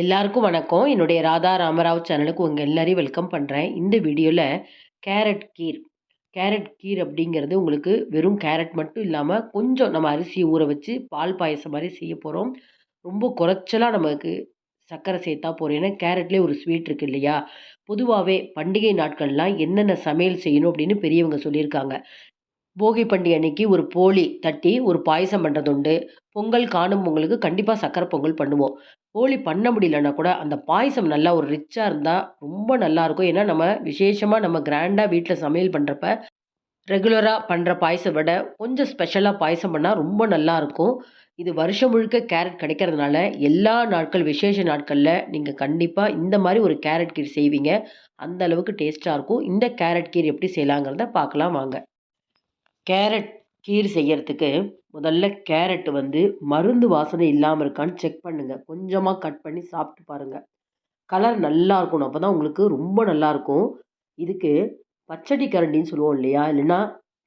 எல்லாருக்கும் வணக்கம். என்னுடைய ராதா ராமராவ் சேனலுக்கு உங்கள் எல்லாரையும் வெல்கம் பண்ணுறேன் இந்த வீடியோவில் கேரட் கீர். கேரட் கீர் அப்படிங்கிறது உங்களுக்கு வெறும் கேரட் மட்டும் இல்லாமல் கொஞ்சம் நம்ம அரிசியை ஊற வச்சு பால் பாயசம் மாதிரி செய்ய போகிறோம் ரொம்ப குறைச்சலாக நமக்கு சர்க்கரை சேர்த்தா போகிறோம் ஏன்னா கேரட்லேயே ஒரு ஸ்வீட் இருக்குது இல்லையா? பொதுவாகவே பண்டிகை நாட்கள்லாம் என்னென்ன சமையல் செய்யணும் அப்படின்னு பெரியவங்க சொல்லியிருக்காங்க. போகி பண்டிகை அன்னைக்கு ஒரு போலி தட்டி ஒரு பாயசம் பண்ணுறது உண்டு பொங்கல் காணும் பொங்கலுக்கு கண்டிப்பாக சக்கரை பொங்கல் பண்ணுவோம். போலி பண்ண முடியலன்னா கூட அந்த பாயசம் நல்லா ஒரு ரிச்சாக இருந்தால் ரொம்ப நல்லாயிருக்கும் ஏன்னா நம்ம விசேஷமாக நம்ம கிராண்டாக வீட்டில் சமையல் பண்ணுறப்ப ரெகுலராக பண்ணுற பாயசம் விட கொஞ்சம் ஸ்பெஷலாக பாயசம் பண்ணால் ரொம்ப நல்லாயிருக்கும் இது வருஷம் முழுக்க கேரட் கிடைக்கிறதுனால எல்லா நாட்கள் விசேஷ நாட்களில் நீங்கள் கண்டிப்பாக இந்த மாதிரி ஒரு கேரட் கீர் செய்வீங்க. அந்த அளவுக்கு டேஸ்ட்டாக இருக்கும். இந்த கேரட் கீர் எப்படி செய்யலாங்கிறத பார்க்கலாம் வாங்க. கேரட் கீர் செய்கிறதுக்கு முதல்ல கேரட் வந்து மருந்து வாசனை இல்லாமல் இருக்கான்னு செக் பண்ணுங்கள் கொஞ்சமாக கட் பண்ணி சாப்பிட்டு பாருங்கள் கலர் நல்லா இருக்கணும். அப்போ தான் உங்களுக்கு ரொம்ப நல்லாயிருக்கும் இதுக்கு பச்சடி கரண்டின்னு சொல்லுவோம் இல்லையா? இல்லைன்னா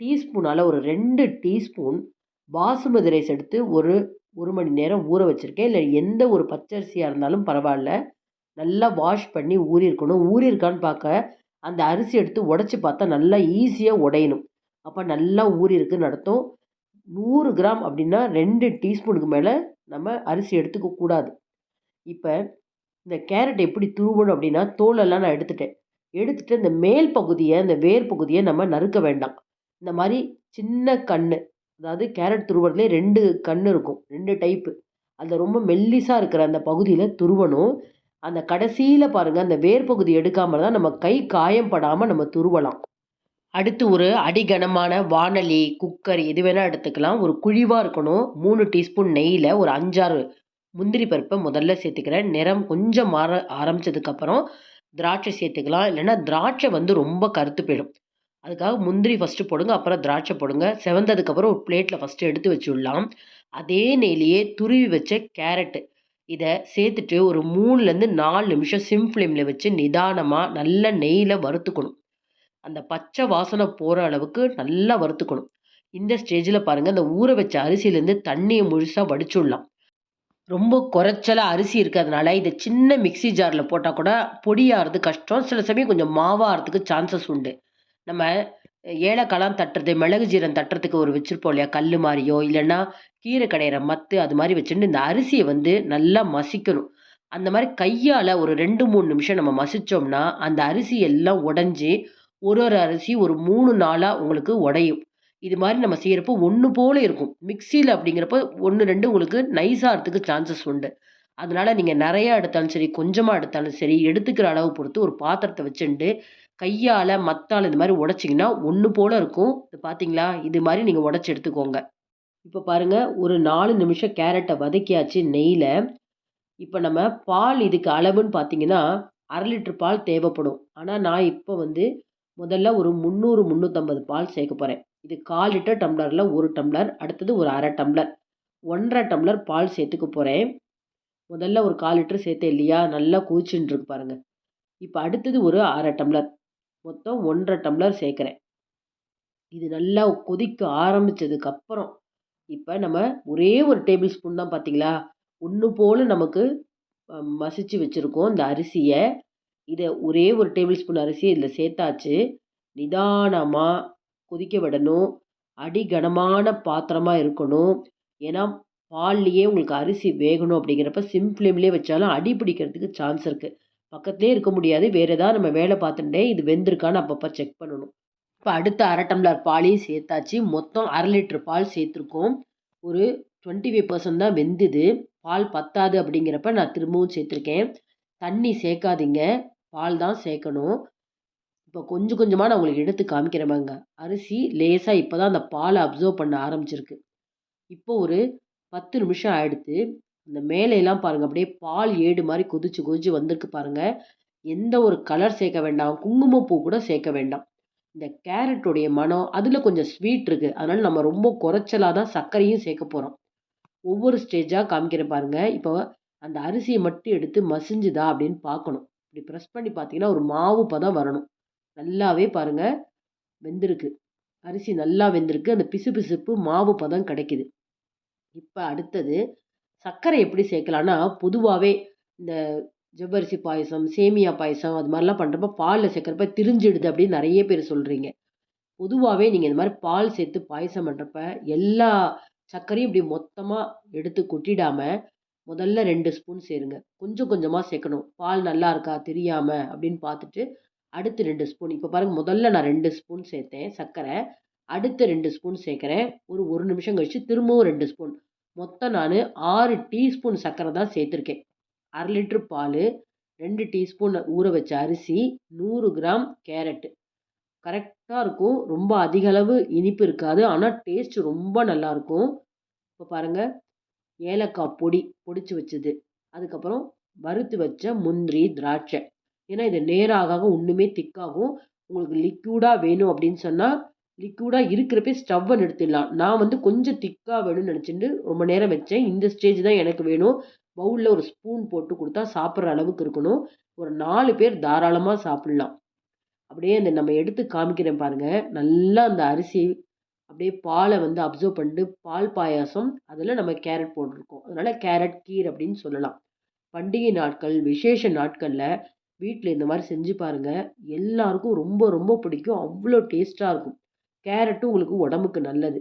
டீஸ்பூனால் ஒரு ரெண்டு டீஸ்பூன் பாசுமதி ரைஸ் எடுத்து ஒரு ஒரு மணி நேரம் ஊற வச்சுருக்கேன். இல்லை எந்த ஒரு பச்சரிசியாக இருந்தாலும் பரவாயில்ல. நல்லா வாஷ் பண்ணி ஊறியிருக்கணும். ஊறியிருக்கான்னு பார்க்க அந்த அரிசி எடுத்து உடச்சி பார்த்தா நல்லா ஈஸியாக உடையணும். அப்போ நல்லா ஊறியிருக்கு அர்த்தம். நூறு கிராம் அப்படின்னா ரெண்டு டீஸ்பூனுக்கு மேலே நம்ம அரிசி எடுத்துக்கக்கூடாது இப்போ இந்த கேரட் எப்படி துருவணும் அப்படின்னா தோலெல்லாம் நான் எடுத்துட்டேன். எடுத்துகிட்டு இந்த மேல் பகுதியை இந்த வேர் பகுதியை நம்ம நறுக்க வேண்டாம். இந்த மாதிரி சின்ன கண் அதாவது கேரட் துருவறதுலே ரெண்டு கண் இருக்கும் ரெண்டு டைப்பு. அதில் ரொம்ப மெல்லிஸாக இருக்கிற அந்த பகுதியில் துருவணும். அந்த கடைசியில் பாருங்கள் அந்த வேர் பகுதி எடுக்காமல் தான் நம்ம கை காயம் படாமல் நம்ம துருவலாம். அடுத்து ஒரு அடிகனமான வானொலி குக்கர் எது வேணால் எடுத்துக்கலாம். ஒரு குழிவாக இருக்கணும். மூணு டீஸ்பூன் நெய்யில் ஒரு அஞ்சாறு முந்திரி பருப்பை முதல்ல சேர்த்துக்கிறேன். நிறம் கொஞ்சம் மாற ஆரம்பித்ததுக்கப்புறம் திராட்சை சேர்த்துக்கலாம். இல்லைன்னா திராட்சை வந்து ரொம்ப கருத்து போயிடும். அதுக்காக முந்திரி ஃபஸ்ட்டு போடுங்க அப்புறம் திராட்சை போடுங்க. செவந்ததுக்கப்புறம் ஒரு பிளேட்டில் ஃபஸ்ட்டு எடுத்து வச்சுடலாம். அதே நெய்லேயே துருவி வச்ச கேரட்டு இதை சேர்த்துட்டு ஒரு மூணுலேருந்து நாலு நிமிஷம் சிம் ஃப்ளேமில் வச்சு நிதானமாக நல்ல நெய்யில் வறுத்துக்கணும். அந்த பச்சை வாசனை போகிற அளவுக்கு நல்லா வறுத்துக்கணும். இந்த ஸ்டேஜில் பாருங்கள் அந்த ஊற வச்ச அரிசியிலேருந்து தண்ணியை முழுசாக வடிச்சுடலாம். ரொம்ப குறைச்சலாக அரிசி இருக்கிறதுனால இதை சின்ன மிக்சி ஜாரில் போட்டால் கூட பொடியாகிறது கஷ்டம். சில சமயம் கொஞ்சம் மாவாகிறதுக்கு சான்சஸ் உண்டு. நம்ம ஏலக்காலாம் தட்டுறது மிளகு ஜீரம் தட்டுறதுக்கு ஒரு வச்சுருப்போம் இல்லையா கல் மாதிரியோ இல்லைன்னா கீரை கடையிற மத்து அது மாதிரி வச்சுட்டு இந்த அரிசியை வந்து நல்லா மசிக்கணும். அந்த மாதிரி கையால் ஒரு ரெண்டு மூணு நிமிஷம் நம்ம மசித்தோம்னா அந்த அரிசி எல்லாம் உடஞ்சி ஒரு ஒரு அரிசி ஒரு மூணு நாளாக உங்களுக்கு உடையும். இது மாதிரி நம்ம செய்கிறப்போ ஒன்று போல் இருக்கும். மிக்சியில் அப்படிங்கிறப்போ ஒன்று ரெண்டு உங்களுக்கு நைஸாகிறதுக்கு சான்சஸ் உண்டு. அதனால் நீங்கள் நிறையா எடுத்தாலும் சரி கொஞ்சமாக எடுத்தாலும் சரி எடுத்துக்கிற அளவு பொறுத்து ஒரு பாத்திரத்தை வச்சுட்டு கையால் மத்தால் இந்த மாதிரி உடச்சிங்கன்னா ஒன்று போல் இருக்கும். இது பார்த்தீங்களா இது மாதிரி நீங்கள் உடச்சி எடுத்துக்கோங்க. இப்போ பாருங்கள் ஒரு நாலு நிமிஷம் கேரட்டை வதக்கியாச்சு நெய்யில். இப்போ நம்ம பால் இதுக்கு அளவுன்னு பார்த்தீங்கன்னா அரை லிட்டர் பால் தேவைப்படும். ஆனால் நான் இப்போ வந்து முதல்ல ஒரு முந்நூறு முந்நூற்றம்பது பால் சேர்க்க போகிறேன் இது கால் லிட்டர் டம்ளரில் ஒரு டம்ளர் அடுத்தது ஒரு அரை டம்ளர். ஒன்றரை டம்ளர் பால் சேர்த்துக்க போகிறேன் முதல்ல ஒரு கால் லிட்டர் சேர்த்தேன் இல்லையா? நல்லா கூச்சின்னு இருக்கு பாருங்கள் இப்போ அடுத்தது ஒரு அரை டம்ளர். மொத்தம் ஒன்றரை டம்ளர் சேர்க்குறேன். இது நல்லா கொதிக்க ஆரம்பித்ததுக்கப்புறம் இப்போ நம்ம ஒரே ஒரு டேபிள் ஸ்பூன் தான் பார்த்தீங்களா ஒன்று போல் நமக்கு மசிச்சு வச்சுருக்கோம் இந்த அரிசியை. இதை ஒரே ஒரு டேபிள் ஸ்பூன் அரிசி இதில் சேர்த்தாச்சு. நிதானமாக கொதிக்க விடணும். அடி கனமான பாத்திரமாக இருக்கணும். ஏன்னா பால்லையே உங்களுக்கு அரிசி வேகணும் அப்படிங்கிறப்ப சிம் ஃப்ளேம்லேயே வச்சாலும் அடி பிடிக்கிறதுக்கு சான்ஸ் இருக்குது பக்கத்துலேயே இருக்க முடியாது. வேறு ஏதாவது நம்ம வேலை பார்த்துட்டே இது வெந்திருக்கான்னு அப்பப்போ செக் பண்ணணும். இப்போ அடுத்த அரை டம்ளர் பாலையும் சேர்த்தாச்சு. மொத்தம் அரை லிட்டர் பால் சேர்த்துருக்கோம். ஒரு டுவெண்ட்டி ஃபைவ் பர்சன்ட் தான் வெந்துது. பால் பத்தாது அப்படிங்கிறப்ப நான் திரும்பவும் சேர்த்துருக்கேன். தண்ணி சேர்க்காதீங்க. பால் தான் சேர்க்கணும். இப்போ கொஞ்சம் கொஞ்சமாக நான் உங்களுக்கு எடுத்து காமிக்கிறேமாங்க அரிசி லேசாக இப்போ தான் அந்த பாலை அப்சர்வ் பண்ண ஆரம்பிச்சிருக்கு. இப்போ ஒரு பத்து நிமிஷம் ஆயிடுத்து. அந்த மேலையெல்லாம் பாருங்கள் அப்படியே பால் ஏடு மாதிரி கொதிச்சு கொதிச்சு வந்திருக்கு பாருங்கள் எந்த ஒரு கலர் சேர்க்க வேண்டாம். குங்குமப்பூ கூட சேர்க்க வேண்டாம். இந்த கேரட்டுடைய மனம் அதில் கொஞ்சம் ஸ்வீட் இருக்குது அதனால் நம்ம ரொம்ப குறைச்சலாக தான் சர்க்கரையும் சேர்க்க போகிறோம் ஒவ்வொரு ஸ்டேஜாக காமிக்கிற பாருங்கள் இப்போ அந்த அரிசியை மட்டும் எடுத்து மசிஞ்சுதா அப்படின்னு பார்க்கணும். இப்படி ப்ரெஸ் பண்ணி பார்த்தீங்கன்னா ஒரு மாவு பதம் வரணும். நல்லாவே பாருங்கள் வெந்திருக்கு. அரிசி நல்லா வெந்திருக்கு. அந்த பிசு பிசுப்பு மாவு பதம் கிடைக்குது. இப்போ அடுத்தது சர்க்கரை எப்படி சேர்க்கலான்னா பொதுவாகவே இந்த ஜவ்வரிசி பாயசம் சேமியா பாயசம் அது மாதிரிலாம் பண்ணுறப்ப பாலில் சேர்க்குறப்ப திரிஞ்சிடுது அப்படின்னு நிறைய பேர் சொல்கிறீங்க பொதுவாகவே நீங்கள் இந்த மாதிரி பால் சேர்த்து பாயசம் பண்ணுறப்ப எல்லா சர்க்கரையும் இப்படி மொத்தமாக எடுத்து கொட்டிடாமல் முதல்ல ரெண்டு ஸ்பூன் சேருங்க. கொஞ்சம் கொஞ்சமாக சேர்க்கணும் பால் நல்லா இருக்கா? தெரியாமல் அப்படின்னு பார்த்துட்டு அடுத்து ரெண்டு ஸ்பூன். இப்போ பாருங்கள் முதல்ல நான் ரெண்டு ஸ்பூன் சேர்த்தேன் சர்க்கரை. அடுத்து ரெண்டு ஸ்பூன் சேர்க்குறேன். ஒரு ஒரு நிமிஷம் கழித்து திரும்பவும் ரெண்டு ஸ்பூன். மொத்தம் நான் ஆறு டீஸ்பூன் சர்க்கரை தான் சேர்த்துருக்கேன். அரை லிட்ரு பால் ரெண்டு டீஸ்பூன் ஊற வச்ச அரிசி நூறு கிராம் கேரட்டு. கரெக்டாக இருக்கும். ரொம்ப அதிகளவு இனிப்பு இருக்காது. ஆனால் டேஸ்ட் ரொம்ப நல்லாயிருக்கும் இப்போ பாருங்கள் ஏலக்காய் பொடி பொடிச்சு வச்சது. அதுக்கப்புறம் வறுத்து வச்ச முந்திரி திராட்சை. ஏன்னா இது நேராக ஒன்றுமே திக்காகும். உங்களுக்கு லிக்யூடாக வேணும் அப்படின்னு சொன்னால் லிக்யூடாக இருக்கிறப்பே ஸ்டவ்வை நிறுத்திடலாம். நான் வந்து கொஞ்சம் திக்காக வேணும்னு நினச்சிட்டு ரொம்ப நேரம் வச்சேன். இந்த ஸ்டேஜ் தான் எனக்கு வேணும். பவுலில் ஒரு ஸ்பூன் போட்டு கொடுத்தா சாப்பிட்ற அளவுக்கு இருக்கணும். ஒரு நாலு பேர் தாராளமாக சாப்பிட்லாம். அப்படியே அந்த நம்ம எடுத்து காமிக்கிறேன் பாருங்கள் நல்லா அந்த அரிசி அப்படியே பாலை வந்து அப்சர்வ் பண்ணிட்டு பால் பாயாசம் அதில் நம்ம கேரட் போட்டிருக்கோம். அதனால் கேரட் கீர் அப்படின்னு சொல்லலாம். பண்டிகை நாட்கள் விசேஷ நாட்களில் வீட்டில் இந்த மாதிரி செஞ்சு பாருங்கள் எல்லாருக்கும் ரொம்ப ரொம்ப பிடிக்கும். அவ்வளோ டேஸ்ட்டாக இருக்கும். கேரட்டும் உங்களுக்கு உடம்புக்கு நல்லது.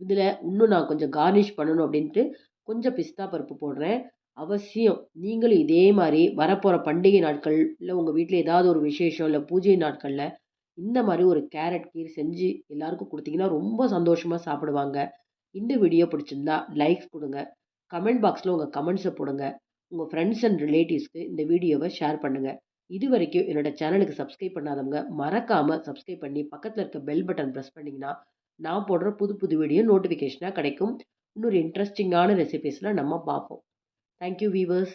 இதில் இன்னும் நான் கொஞ்சம் கார்னிஷ் பண்ணணும் அப்படின்ட்டு கொஞ்சம் பிஸ்தா பருப்பு போடுறேன். அவசியம். நீங்களும் இதே மாதிரி வரப்போகிற பண்டிகை நாட்கள் இல்லை உங்கள் வீட்டில் ஏதாவது ஒரு விசேஷம் இல்லை பூஜை நாட்களில் இந்த மாதிரி ஒரு கேரட் கீர் செஞ்சு எல்லாருக்கும் கொடுத்தீங்கன்னா ரொம்ப சந்தோஷமாக சாப்பிடுவாங்க. இந்த வீடியோ பிடிச்சிருந்தா லைக்ஸ் கொடுங்க. கமெண்ட் பாக்ஸில் உங்கள் கமெண்ட்ஸை போடுங்க. உங்கள் ஃப்ரெண்ட்ஸ் அண்ட் ரிலேட்டிவ்ஸ்க்கு இந்த வீடியோவை ஷேர் பண்ணுங்கள் இது வரைக்கும் என்னோட சேனலுக்கு சப்ஸ்கிரைப் பண்ணாதவங்க மறக்காமல் சப்ஸ்கிரைப் பண்ணி பக்கத்தில் இருக்க பெல் பட்டன் ப்ரெஸ் பண்ணிங்கன்னா நான் போடுற புது புது வீடியோ நோட்டிஃபிகேஷனாக கிடைக்கும். இன்னொரு இன்ட்ரெஸ்டிங்கான ரெசிபீஸில் நம்ம பார்ப்போம். Thank you viewers